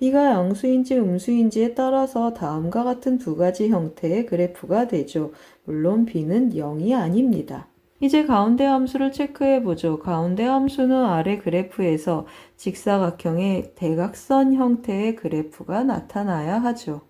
b가 양수인지 음수인지에 따라서 다음과 같은 두 가지 형태의 그래프가 되죠. 물론 b는 0이 아닙니다. 이제 가운데 함수를 체크해 보죠. 가운데 함수는 아래 그래프에서 직사각형의 대각선 형태의 그래프가 나타나야 하죠.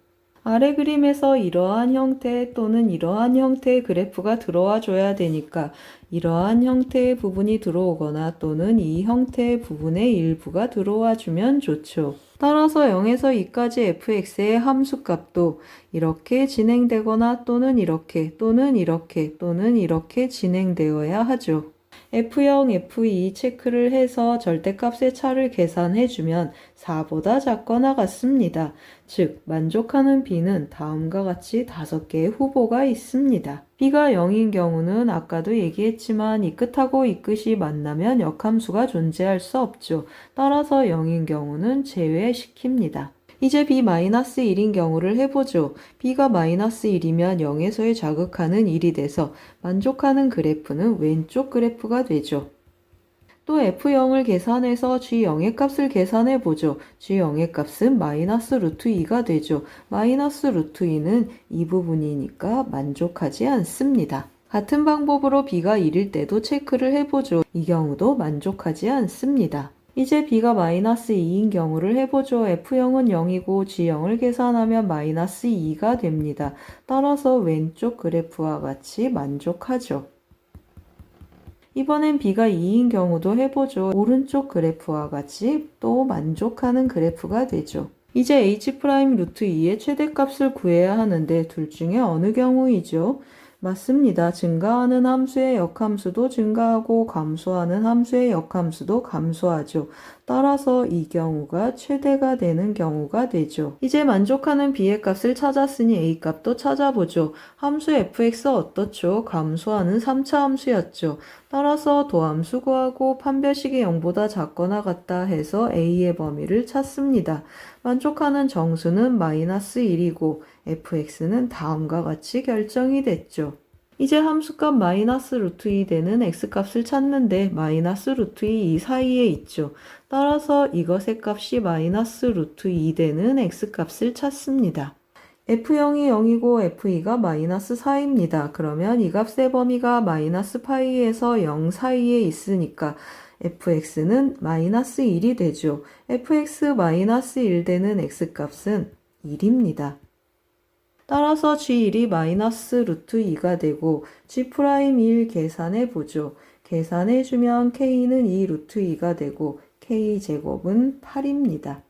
아래 그림에서 이러한 형태 또는 이러한 형태의 그래프가 들어와 줘야 되니까 이러한 형태의 부분이 들어오거나 또는 이 형태의 부분의 일부가 들어와 주면 좋죠. 따라서 0에서 2까지 fx의 함수값도 이렇게 진행되거나 또는 이렇게 또는 이렇게 또는 이렇게 진행되어야 하죠. F0, F2 체크를 해서 절대값의 차를 계산해 주면 4보다 작거나 같습니다. 즉, 만족하는 B는 다음과 같이 5개의 후보가 있습니다. B가 0인 경우는 아까도 얘기했지만 이 끝하고 이 끝이 만나면 역함수가 존재할 수 없죠. 따라서 0인 경우는 제외시킵니다. 이제 b-1인 경우를 해보죠. b가 마이너스 1이면 0에서의 자극하는 1이 돼서 만족하는 그래프는 왼쪽 그래프가 되죠. 또 f0을 계산해서 g0의 값을 계산해 보죠. g0의 값은 마이너스 루트 2가 되죠. 마이너스 루트 2는 이 부분이니까 만족하지 않습니다. 같은 방법으로 b가 1일 때도 체크를 해보죠. 이 경우도 만족하지 않습니다. 이제 b가 마이너스 2인 경우를 해보죠. f0은 0이고 g0을 계산하면 마이너스 2가 됩니다. 따라서 왼쪽 그래프와 같이 만족하죠. 이번엔 b가 2인 경우도 해보죠. 오른쪽 그래프와 같이 또 만족하는 그래프가 되죠. 이제 h' 루트 2의 최대값을 구해야 하는데 둘 중에 어느 경우이죠? 맞습니다. 증가하는 함수의 역함수도 증가하고 감소하는 함수의 역함수도 감소하죠. 따라서 이 경우가 최대가 되는 경우가 되죠. 이제 만족하는 b의 값을 찾았으니 a 값도 찾아보죠. 함수 fx 어떻죠? 감소하는 3차 함수였죠. 따라서 도함수 구하고 판별식이 0보다 작거나 같다 해서 a의 범위를 찾습니다. 만족하는 정수는 마이너스 1이고 fx는 다음과 같이 결정이 됐죠. 이제 함수값 마이너스 루트 2 되는 x값을 찾는데 마이너스 루트 2 이 사이에 있죠. 따라서 이것의 값이 마이너스 루트 2 되는 x값을 찾습니다. f0이 0이고 f2가 마이너스 4입니다. 그러면 이 값의 범위가 마이너스 파이에서 0 사이에 있으니까 fx는 마이너스 1이 되죠. fx 마이너스 1 되는 x값은 1입니다. 따라서 G1이 마이너스 루트 2가 되고 G'1 계산해 보죠. 계산해 주면 K는 2 루트 2가 되고 K제곱은 8입니다.